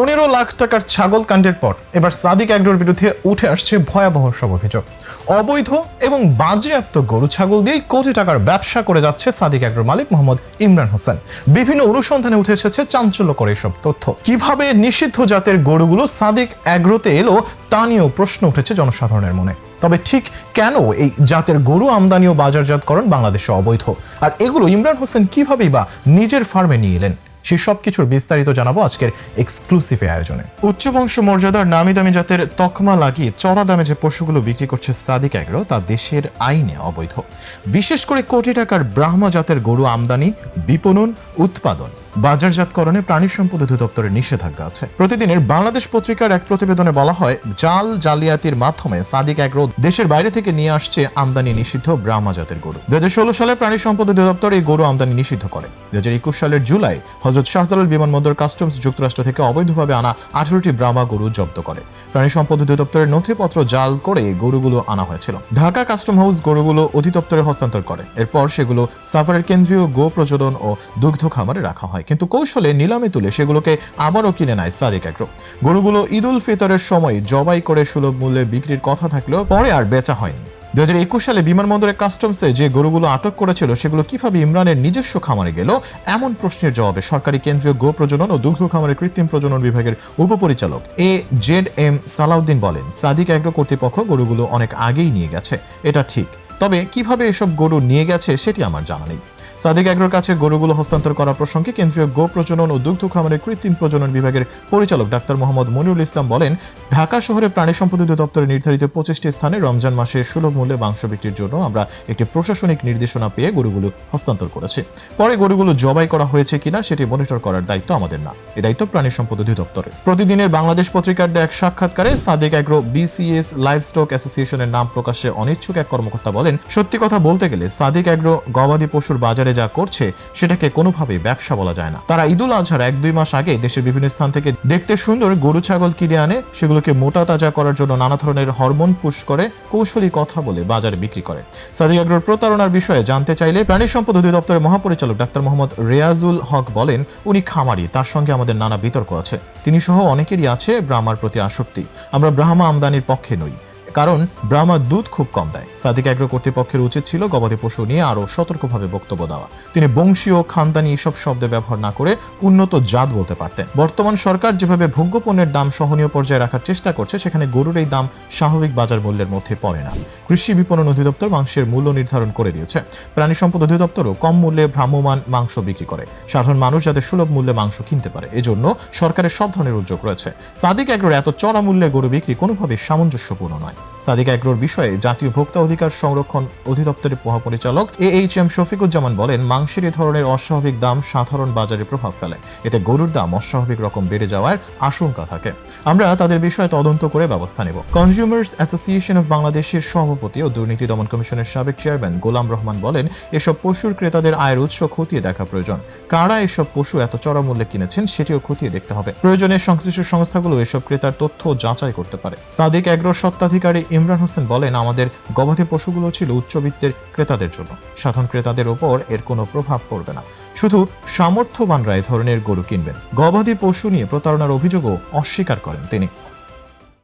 পনেরো লাখ টাকার ছাগল কাণ্ডের পর এবার সাদিক অ্যাগ্রোর বিরুদ্ধে উঠে আসছে ভয়াবহ সব অভিযোগ। অবৈধ এবং বাজেয়াপ্ত গরু ছাগল দিয়েই কোটি টাকার ব্যবসা করে যাচ্ছে সাদিক অ্যাগ্রোর মালিক মোহাম্মদ ইমরান হোসেন। বিভিন্ন অনুসন্ধানে উঠে এসেছে চাঞ্চল্যকর এসব তথ্য। কীভাবে নিষিদ্ধ জাতের গরুগুলো সাদিক অ্যাগ্রোতে এলো তা নিয়েও প্রশ্ন উঠেছে জনসাধারণের মনে। তবে ঠিক কেন এই জাতের গরু আমদানি ও বাজারজাতকরণ বাংলাদেশে অবৈধ? আর এগুলো ইমরান হোসেন কিভাবেই বা নিজের ফার্মে নিয়ে এলেন? সেই সব কিছুর বিস্তারিত জানাব আজকের এক্সক্লুসিভ আয়োজনে। উচ্চ বংশ মর্যাদার নামি দামি জাতের তকমা লাগিয়ে চড়া দামে যে পশুগুলো বিক্রি করছে সাদিক অ্যাগ্রো, তা দেশের আইনে অবৈধ। বিশেষ করে কোটি টাকার ব্রাহ্ম জাতের গরু আমদানি, বিপণন, উৎপাদন। বাজারজাতকরণে প্রাণী সম্পদ অধিদপ্তরের নিষেধাজ্ঞা আছে। প্রতিদিনের বাংলাদেশ পত্রিকার এক প্রতিবেদনে বলা হয়, জাল জালিয়াতির মাধ্যমে সাদিক অ্যাগ্রো দেশের বাইরে থেকে নিয়ে আসছে আমদানি নিষিদ্ধ ব্রাহ্মা জাতের গরু। দুই হাজার ষোলো সালে প্রাণী সম্পদ অধিদপ্তর এই গরু আমদানি নিষিদ্ধ করে। দু হাজার একুশ সালের জুলাই হজরত শাহজালাল বিমানবন্দর কাস্টমস যুক্তরাষ্ট্র থেকে অবৈধভাবে আনা আঠারোটি ব্রাহ্মা গরু জব্দ করে। প্রাণী সম্পদ অধিদপ্তরের নথিপত্র জাল করে গরুগুলো আনা হয়েছিল। ঢাকা কাস্টম হাউস গরুগুলো অধিদপ্তরে হস্তান্তর করে। এরপর সেগুলো সাফারের কেন্দ্রীয় গো প্রজনন ও দুগ্ধ খামারে রাখা হয়। কিন্তু কৌশলে নিলামে তুলে সেগুলোকে আবারও কিনে নেয় সাদিক অ্যাগ্রো গরুগুলো ঈদ উল ফিতরের সময় জবাই করে সুলভ মূল্যে বিক্রির কথা থাকলেও পরে আর বেচা হয়নি। দু হাজার একুশ সালে বিমানবন্দরের কাস্টমসে যে গরুগুলো আটক করেছিল, সেগুলো কীভাবে ইমরানের নিজস্ব খামারে গেল, এমন প্রশ্নের জবাবে সরকারি কেন্দ্রীয় গো প্রজনন ও দুগ্ধ খামারের কৃত্রিম প্রজনন বিভাগের উপপরিচালক এ জেড এম সালাউদ্দিন বলেন, সাদিক অ্যাগ্রো কর্তৃপক্ষ গরুগুলো অনেক আগেই নিয়ে গেছে। এটা ঠিক। তবে কীভাবে এসব গরু নিয়ে গেছে সেটি আমার জানা নেই। সাদিক অ্যাগ্রোর কাছে গরুগুলো হস্তান্তর করা প্রসঙ্গে কেন্দ্রীয় গো প্রজনন ও দুগ্ধ খামারের কৃত্রিম প্রজনন বিভাগের পরিচালক ডাক্তার মোহাম্মদ মনিরুল ইসলাম বলেন, ঢাকা শহরে প্রাণী সম্পদ অধিদপ্তরের নির্ধারিত পঁচিশটি স্থানে রমজান মাসে সুলভ মূল্যে মাংস বিক্রির জন্য আমরা একটি প্রশাসনিক নির্দেশনা পেয়ে গরুগুলো হস্তান্তর করেছি। পরে গরুগুলো জবাই করা হয়েছে কিনা সেটি মনিটর করার দায়িত্ব আমাদের না। এ দায়িত্ব প্রাণী সম্পদ অধিদপ্তরের। প্রতিদিনের বাংলাদেশ পত্রিকার এক সাক্ষাৎকারে Sadiq agro BCS live stock অ্যাসোসিয়েশনের নাম প্রকাশে অনিচ্ছুক এক কর্মকর্তা বলেন সত্যি কথা বলতে গেলে সাদিক অ্যাগ্রো গবাদি পশুর বাজারে যা করছে, সেটাকে কোনোভাবেই ব্যবসা বলা যায় না। তারা ঈদুল আজহার এক দুই মাস আগে দেশের বিভিন্ন স্থান থেকে দেখতে সুন্দর গরু, ছাগল কিনে আনে, সেগুলোকে মোটা তাজা করার জন্য নানা ধরনের হরমোন পুশ করে কৌশলী কথা বলে বাজারে বিক্রি করে। সাদিক আগ্রোর প্রতারণার বিষয়ে জানতে চাইলে প্রাণী সম্পদ অধিদপ্তরের মহাপরিচালক ডাক্তার মোহাম্মদ রেয়াজুল হক বলেন, উনি খামারি, তার সঙ্গে আমাদের নানা বিতর্ক আছে। তিনি সহ অনেকেরই আছে ব্রাহ্মার প্রতি আসক্তি। আমরা ব্রাহ্মা আমদানির পক্ষে নই। কারণ ব্রাহ্মা দুধ খুব কম দেয়। সাদিক অ্যাগ্রো কর্তৃপক্ষের উচিত ছিল গবাদি পশু নিয়ে আরও সতর্কভাবে বক্তব্য দেওয়া। তিনি বংশীয় খানদানি এসব শব্দ ব্যবহার না করে উন্নত জাত বলতে পারতেন। বর্তমান সরকার যেভাবে ভোগ্য পণ্যের দাম সহনীয় পর্যায়ে রাখার চেষ্টা করছে, সেখানে গরুর এই দাম স্বাভাবিক বাজার মূল্যের মধ্যে পড়ে না। কৃষি বিপণন অধিদপ্তর মাংসের মূল্য নির্ধারণ করে দিয়েছে। প্রাণী সম্পদ অধিদপ্তরও কম মূল্যে ভ্রাম্যমাণ মাংস বিক্রি করে। সাধারণ মানুষ যাতে সুলভ মূল্যে মাংস কিনতে পারে, এজন্য সরকারের সব ধরনের উদ্যোগ রয়েছে। সাদিক অ্যাগ্রোর এত চড়া মূল্যে গরু বিক্রি কোনোভাবেই সামঞ্জস্যপূর্ণ নয়। সাদিক অ্যাগ্রোর বিষয়ে জাতীয় ভোক্তা অধিকার সংরক্ষণ অধিদপ্তরের মহাপরিচালক এ এইচ এম শফিকুজ্জামান বলেন, মাংসের এ ধরনের অস্বাভাবিক দাম সাধারণ বাজারে প্রভাব ফেলে। এতে গরুর দাম অস্বাভাবিক রকম বেড়ে যাওয়ার আশঙ্কা থাকে। আমরা তাদের বিষয়ে তদন্ত করে ব্যবস্থা নেব। কনজিউমার্স অ্যাসোসিয়েশন অফ বাংলাদেশের সভাপতি ও দুর্নীতি দমন কমিশনের সাবেক চেয়ারম্যান গোলাম রহমান বলেন, এসব পশুর ক্রেতাদের আয়ের উৎস খতিয়ে দেখা প্রয়োজন। কারা এসব পশু এত চড়া মূল্যে কিনেছেন সেটিও খতিয়ে দেখতে হবে। প্রয়োজনে সংশ্লিষ্ট সংস্থাগুলো এসব ক্রেতার তথ্য যাচাই করতে পারে। সাদিক অ্যাগ্রোর সত্ত্বাধিকারী ইমরান হোসেন বলেন, আমাদের গবাদি পশুগুলো ছিল উচ্চবিত্তের ক্রেতাদের জন্য। সাধারণ ক্রেতাদের ওপর এর কোনো প্রভাব পড়বে না। শুধু সামর্থ্যবানরা এ ধরনের গরু কিনবেন। গবাদি পশু নিয়ে প্রতারণার অভিযোগও অস্বীকার করেন তিনি।